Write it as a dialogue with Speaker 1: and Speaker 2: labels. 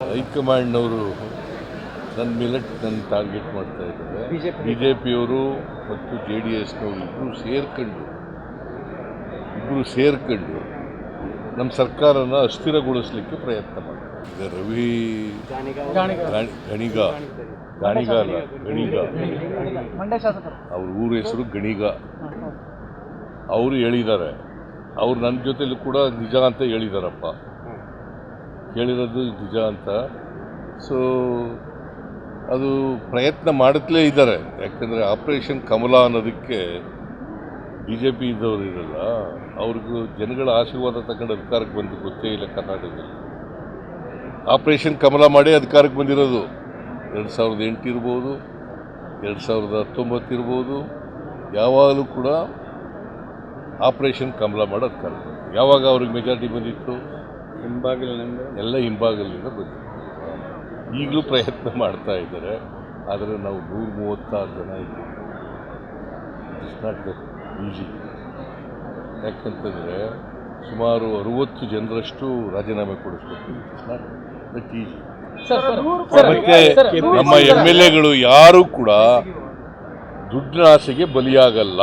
Speaker 1: ಹೈಕಮಾಂಡ್ನವರು ನನ್ನ ಮಿಲೆಟ್ ನನ್ನ ಟಾರ್ಗೆಟ್ ಮಾಡ್ತಾ ಇದ್ದಾರೆ. ಬಿ ಜೆ ಪಿಯವರು ಮತ್ತು ಜೆ ಡಿ ಎಸ್ನವರು ಇಬ್ಬರು ಸೇರ್ಕೊಂಡು ಇಬ್ಬರು ಸೇರ್ಕೊಂಡು ನಮ್ಮ ಸರ್ಕಾರನ ಅಸ್ಥಿರಗೊಳಿಸಲಿಕ್ಕೆ ಪ್ರಯತ್ನ ಮಾಡ್ತಾರೆ. ಈಗ ರವಿ ಗಣಿಗ. ಗಣಿಗ ಅಲ್ಲ ಗಣಿಗ. ಅವ್ರ ಊರ ಹೆಸರು ಗಣಿಗ. ಅವರು ಹೇಳಿದ್ದಾರೆ. ಅವ್ರು ನನ್ನ ಜೊತೆಲೂ ಕೂಡ ನಿಜ ಅಂತ ಹೇಳಿದಾರಪ್ಪ. ಹೇಳಿರೋದು ನಿಜ ಅಂತ. ಸೊ ಅದು ಪ್ರಯತ್ನ ಮಾಡುತ್ತಲೇ ಇದ್ದಾರೆ. ಯಾಕಂದರೆ ಆಪರೇಷನ್ ಕಮಲ ಅನ್ನೋದಕ್ಕೆ ಬಿ ಜೆ ಪಿ ಇದ್ದವರು ಇರಲ್ಲ. ಅವ್ರಿಗೂ ಜನಗಳ ಆಶೀರ್ವಾದ ತಗೊಂಡು ಅಧಿಕಾರಕ್ಕೆ ಬಂದು ಗೊತ್ತೇ ಇಲ್ಲ ಕರ್ನಾಟಕದಲ್ಲಿ. ಆಪರೇಷನ್ ಕಮಲ ಮಾಡಿ ಅಧಿಕಾರಕ್ಕೆ ಬಂದಿರೋದು. ಎರಡು ಸಾವಿರದ ಎಂಟು ಇರ್ಬೋದು, ಎರಡು ಸಾವಿರದ ಹತ್ತೊಂಬತ್ತು ಇರ್ಬೋದು. ಯಾವಾಗಲೂ ಕೂಡ ಆಪರೇಷನ್ ಕಮಲ ಮಾಡೋ ಅಧಿಕಾರ ಯಾವಾಗ ಅವ್ರಿಗೆ ಮೆಜಾರಿಟಿ ಬಂದಿತ್ತು?
Speaker 2: ಹಿಂಬಾಗಿಲಿನಿಂದ?
Speaker 1: ಎಲ್ಲ ಹಿಂಬಾಗಿಲಿನಿಂದ ಬಂದಿದೆ. ಈಗಲೂ ಪ್ರಯತ್ನ ಮಾಡ್ತಾ ಇದ್ದಾರೆ ಆದರೆ ನಾವು ನೂರ ಮೂವತ್ತಾರು ಜನ ಇದ್ದೀವಿ. ಇಟ್ಸ್ ನಾಟ್ ದಟ್ ಈಸಿ ಯಾಕಂತಂದರೆ ಸುಮಾರು ಅರುವತ್ತು ಜನರಷ್ಟು ರಾಜೀನಾಮೆ ಕೊಡಿಸ್ಬೇಕು it's not that easy
Speaker 3: sir sir
Speaker 1: ಮತ್ತೆ ನಮ್ಮ ಎಂ ಎಲ್ ಎಗಳು ಯಾರೂ ಕೂಡ ದುಡ್ಡಿನ ಆಸೆಗೆ ಬಲಿಯಾಗಲ್ಲ.